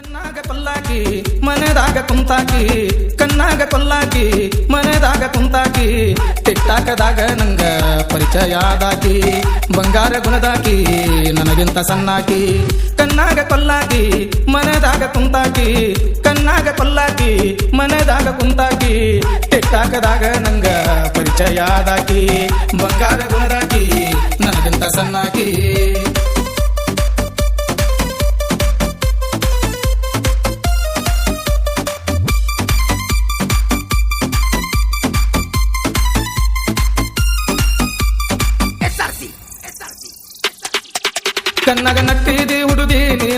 ಕಣ್ಣಾಗ ಕೊಲ್ಲಾಕಿ, ಮನೆದಾಗ ಕುಂತಾಕಿ, ಕಣ್ಣಾಗ ಕೊಲ್ಲಾಕಿ, ಮನೆದಾಗ ಕುಂತಾಕಿ, ಟಿಕ್ಟಾಕದಾಗ ನಂಗ ಪರಿಚಯ ಆದಾಕಿ, ಬಂಗಾರ ಗುಣದಾಕಿ, ನನಗಿಂತ ಸಣ್ಣಾಕಿ. ಕಣ್ಣಾಗ ಕೊಲ್ಲಾಕಿ, ಮನೆದಾಗ ಕುಂತಾಕಿ, ಕಣ್ಣಾಗ ಕೊಲ್ಲಾಕಿ, ಮನೆದಾಗ ಕುಂತಾಕಿ, ಟಿಕ್ಟಾಕದಾಗ ನಂಗ ಪರಿಚಯ ಆದಾಕಿ, ಬಂಗಾರ ಗುಣದಾಕಿ, ನನಗಿಂತ ಸಣ್ಣಾಕಿ.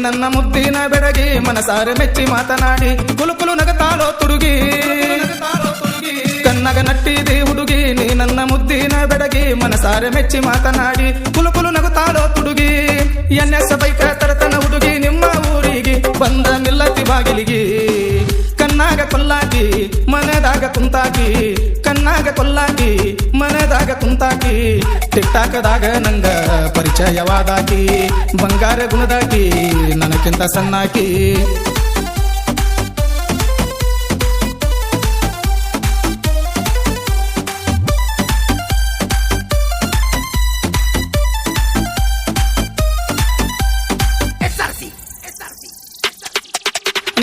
ನನ್ನ ಮುದ್ದಿನ ಬೆಡಗಿ ಮನಸಾರೆ ಮೆಚ್ಚಿ ಮಾತನಾಡಿ. ಕುಲುಕುಲು ಕುಲು ನಗತಾಳೋ ತುಡುಗಿ. ಕನ್ನಗ ನಟ್ಟಿದೆ ಹುಡುಗಿ, ನೀ ನನ್ನ ಮುದ್ದಿನ ಬೆಡಗಿ ಮನಸಾರೆ ಮೆಚ್ಚಿ ಮಾತನಾಡಿ. ಕುಲುಕುಲು ಕುಲು ನಗುತ್ತಾಳೋ ತುಡುಗಿ. ಎನ್ನೆಸ ಬೈಕ ತರತನ ಹುಡುಗಿ, ನಿಮ್ಮ ಊರಿಗೆ ಬಂದ ನಿಲ್ಲತಿ ಬಾಗಿಲಿಗೆ. ಕನ್ನಾಗ ಕೊಲ್ಲಾಗಿ ಮನೆದಾಗ ಕುಂತಾಕಿ. ಕನ್ನಾಗ ಕೊಲ್ಲಾಗಿ ಮನೆದಾಗ ಕುಂತಾಕಿ. ಟಿಕ್ಟಾಕದಾಗ ನಂಗ ಪರಿಚಯವಾದಾಕಿ ಬಂಗಾರ ಗುಣದಾಕಿ ನನಕ್ಕಿಂತ ಸಣ್ಣಾಕಿ.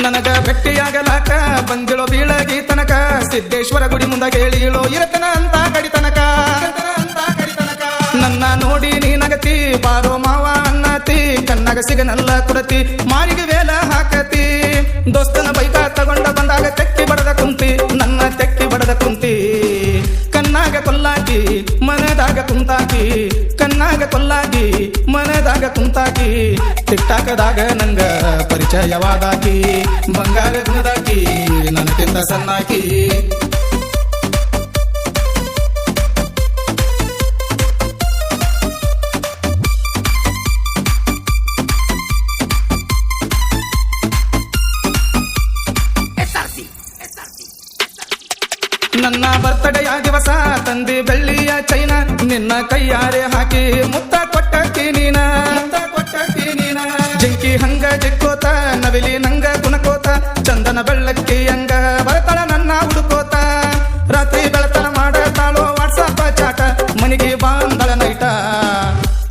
ನನಗ ಭೆಟ್ಟಿಯಾಗಲಾಕ ಬಂದಿಳೋ ಬೀಳಗಿ ತನಕ ಸಿದ್ದೇಶ್ವರ ಗುಡಿ ಮುಂದ ಹೇಳಿಳೋ ಇರತನ ಅಂತ. ಬಾರೋ ಮಾವ ಅನ್ನತಿ, ಕಣ್ಣಾಗ ಸಿಗನಲ್ಲ ಕುಡತಿ, ಮಾರಿಗೆ ವೇಲ ಹಾಕತಿ. ದೋಸ್ತನ ಬೈಕ ತಗೊಂಡ ಬಂದಾಗ ತೆಕ್ಕಿ ಬಡದ ಕುಂತಿ, ನನ್ನ ತೆಕ್ಕಿ ಬಡದ ಕುಂತಿ. ಕಣ್ಣಾಗ ಕೊಲ್ಲಾಕಿ, ಮನದಾಗ ಕುಂತಾಕಿ. ಕಣ್ಣಾಗ ಕೊಲ್ಲಾಗಿ ಮನದಾಗ ಕುಂತಾಕಿ. ತಿಟ್ಟಾಕದಾಗ ನಂಗ ಪರಿಚಯವಾದಾಕಿ ಬಂಗಾರ ಗುಣದಾಕಿ ತಿಂದ ಸಣ್ಣಾಕಿ. ನನ್ನ ಬರ್ತಡೆಯ ದಿವಸ ತಂದೆ ಬೆಳ್ಳಿಯ ಚೈನ, ನಿನ್ನ ಕೈಯಾರೆ ಹಾಕಿ ಮುತ್ತ ಕೊಟ್ಟ ನೀನ. ನೀನ ಜಿಂಕಿ ಹಂಗ ಜಿಕ್ಕೋತ, ನವಿಲಿ ನಂಗ ಕುಣಕೋತ ಚಂದನ ಬೆಳ್ಳಕ್ಕಿ ಹಂಗ ಬರ್ತಾಳ ನನ್ನ ಹುಡುಕೋತ. ರಾತ್ರಿ ಬೆಳತನ ಮಾಡತಾಳೋ ವಾಟ್ಸಪ್ ಚಾಟ, ಮನಿಗೆ ಬಾಂದಳ ನೈಟ.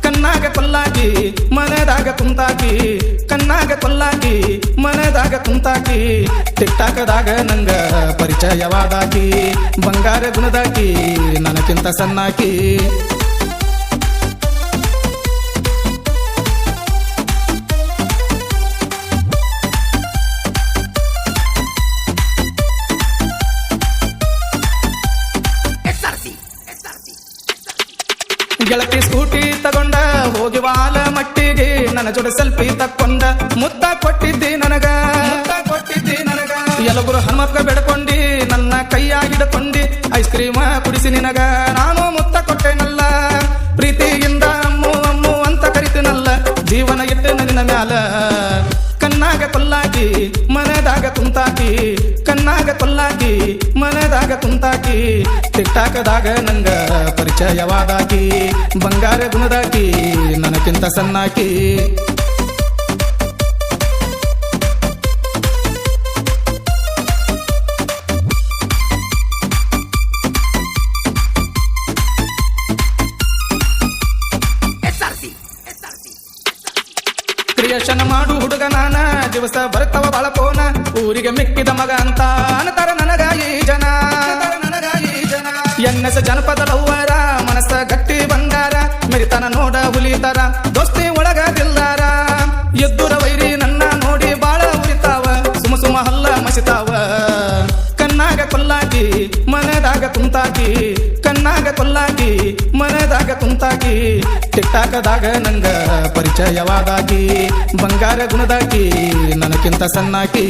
ಕಣ್ಣಾಗ ಕೊಲ್ಲಾಗಿ, ಮನೆದಾಗ ಕುಂತಾಕಿ ಕಣ್ಣಾಗ ಕೊಲ್ಲಾಕಿ ಮನೆದಾಗ ಕುಂತಾಕಿ ಟಿಕ್ಟಾಕದಾಗ ನಂಗ ಪರಿಚಯವಾದಾಕಿ ಬಂಗಾರ ಗುಣದಾಕಿ ನನಕ್ಕಿಂತ ಸಣ್ಣಾಕಿ. ಗೆಳತಿ ಸ್ಕೂಟಿ ತಗೊಂಡ ಹೋಗಿ ವಾಲ ಮಟ್ಟಿಗೆ ನನ್ನ ಜೊತೆ ಸೆಲ್ಫಿ ತಕ್ಕೊಂಡ. ಮುತ್ತ ಕೊಟ್ಟಿದ್ದಿ ನನಗ. ಕೊಟ್ಟಿದ್ದಿ ನನಗ. ಎಲ್ಲೊಬ್ಬರು ಹನುಮಕ್ಕ ಬೆಡ್ಕೊಂಡಿ ನನ್ನ ಕೈಯ ಹಿಡ್ಕೊಂಡಿ. ಐಸ್ ಕ್ರೀಮ್ ಕುಡಿಸಿ ನಿನಗ. ನಾನು ಮುತ್ತ ಕೊಟ್ಟೇನಲ್ಲ. ಪ್ರೀತಿಯಿಂದ ಅಮ್ಮು ಅಮ್ಮು ಅಂತ ಕರಿತೀನಲ್ಲ. ಜೀವನ ಇಟ್ಟೆ ನನ್ನ ಮ್ಯಾಲ. ಕಣ್ಣಾಗ ಕೊಲ್ಲಾಕಿ ಮನದಾಗ ಕುಂತಾಕಿ ಕಣ್ಣಾಗ ಕೊಲ್ಲಾಕಿ ಮನದಾಗ ಕುಂತಾಕಿ ಟಿಕ್ಟಾಕದಾಗ ನಂಗ ಪರಿಚಯವಾದಾಕಿ. ಬಂಗಾರ ಗುಣದಾಕಿ. ನನಕ್ಕಿಂತ ಸಣ್ಣಾಕಿ. ಕ್ರಿಯೇಷನ್ ಮಾಡು ಹುಡುಗ ನಾನ, ದಿವಸ ಬರ್ತವ ಬಾಳ ಪೋನ. ಊರಿಗೆ ಮಿಕ್ಕಿದ ಮಗ ಅಂತ ನನಗ ಈ ಜನ. ಎನ್ನೆಸ ಜನಪದ ಬಂಗಾರ ಮೆರಿತನ ನೋಡ ಹುಲಿತಾರ, ದೋಸ್ತಿ ಒಳಗ ದಿಲ್ಲಾರ ಎದ್ದುರ ವೈರಿ ನನ್ನ ನೋಡಿ ಬಾಳ ಉರಿತಾವ, ಸುಮ ಸುಮ ಹಲ್ಲ ಮಸಿತಾವ. ಕಣ್ಣಾಗ ಕೊಲ್ಲಾಗಿ ಮನೆದಾಗ ಕುಂತಾಕಿ ಕಣ್ಣಾಗ ಕೊಲ್ಲಾಕಿ, ಮನೆದಾಗ ಕುಂತಾಕಿ ಟಿಕ್ಟಾಕದಾಗ ನಂಗ ಪರಿಚಯವಾದಾಗಿ ಬಂಗಾರ ಗುಣದಾಗಿ ನನಕ್ಕಿಂತ ಸಣ್ಣಾಕಿ.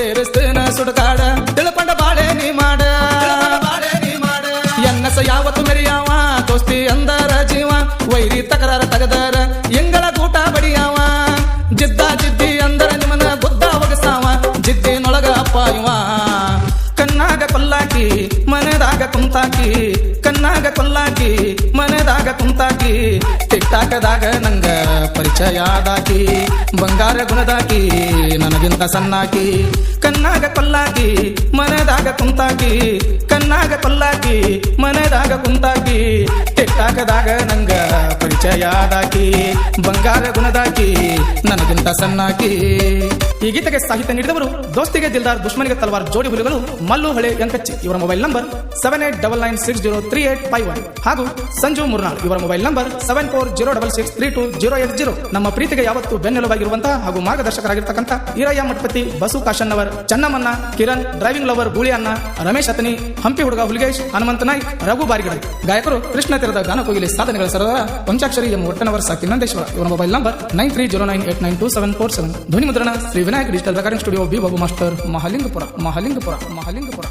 ಸೇರಿಸ್ತೇನ ಸುಡಗಾಡ. ತಿಳಪಂಡ ಬಾಳೆ ನೀ ಮಾಡ. ಬಾಳೆ ನೀ ಮಾಡ ಎನ್ನಸ ಯಾವತ್ತು ಮೆರಿಯಾವ? ದೋಸ್ತಿ ಅಂದರ ಜೀವ. ವೈರಿ ತಕರಾರ ತಗದಾರ. ಎಂಗಳ ಕೂಟ ಬಡಿಯಾವ. ಜಿದ್ದ ಜಿದ್ದಿ ಅಂದರ ನಿಮ್ಮನ ಬುದ್ಧ ಒಗಸಾವ. ಜಿದ್ದಿನೊಳಗ ಅಪ್ಪಾ ಇವಾ. ಕಣ್ಣಾಗ ಕೊಲ್ಲಾಕಿ, ಮನದಾಗ ಕುಂತಾಕಿ. ಕಣ್ಣಾಗ ಕೊಲ್ಲಾಕಿ, ಮನದಾಗ ಕುಂತಾಕಿ. ಟಿಕ್ಟಾಕದಾಗ ನಂಗ ಪರಿಚಯ ಆದಾಕಿ ಬಂಗಾರ ಗುಣದಾಕಿ, ನನಗಿಂತ ಸಣ್ಣಾಕಿ, ಕಣ್ಣಾಗ ಕೊಲ್ಲಾಕಿ, ಮನದಾಗ ಕುಂತಾಕಿ, ಕಣ್ಣಾಗ ಕೊಲ್ಲಾಕಿ, ಮನದಾಗ ಕುಂತಾಕಿ ಟಿಕ್ಟಾಕದಾಗ ನಂಗ ಪರಿಚಯ ಆದಾಕಿ ಬಂಗಾರ ಗುಣದಾಕಿ ನನಗಿಂತ ಸಣ್ಣಾಕಿ ಈ ಗೀತೆಗೆ ಸಾಹಿತ್ಯ ನೀಡಿದವರು, ದೋಸ್ತಿಗೆ ದಿಲ್ದಾರ್, ದುಶ್ಮನಿಗೆ ತಲವಾರ್ ಜೋಡಿ ಹುಲಿಗಳು, ಮಲ್ಲು, ಹಳೆ ಯಂಕಚ್ಚಿ ಇವರ mobile number seven eight double nine six zero three eight five one ಹಾಗೂ ಸಂಜು ಮುರ್ನಾಳ್, ಇವರ mobile number seven four zero double six three two zero eight zero ನಮ್ಮ ಪ್ರೀತಿಗೆ ಯಾವತ್ತು ಬೆನ್ನೆಲುಬಾಗಿರುವಂತಹ ಹಾಗೂ ಮಾರ್ಗದರ್ಶಕರಾಗಿರ್ತಕ್ಕಂಥ ಈರಯ್ಯ ಮಠಪತಿ ಬಸು ಕಾಶನ್ನವರ್ ಚನ್ನಮ್ಮನ್ನ ಕಿರಣ್ ಡ್ರೈವಿಂಗ್ ಲವರ್ ಗೂಳಿ ಅನ್ನ ರಮೇಶ್ ಅತನಿ, ಹಂಪಿ ಹುಡುಗ ಹುಲಿಗೇಶ್, ಹನುಮಂತ ನಾಯ್ಕ್, ರಘು ಬಾರಿಗಡ ಗಾಯಕರು ಕೃಷ್ಣ ತೀರದ ಗಾನಕೋಗಿಲಿ ಸಾಧನೆಗಳ ಸರದಾರ ಪಂಚಾಕ್ಷರಿ ಎಂ ಒಟ್ಟನವರ್ ಸಾಕಿ ನಂದೇಶ್ವರ ಇವರ mobile number nine three zero nine eight nine two seven four seven ಧ್ವನಿ ಮುದ್ರಣ Shri Vinayak digital recording studio B Babu master Mahalingapura Mahalingapura, Mahalingapura.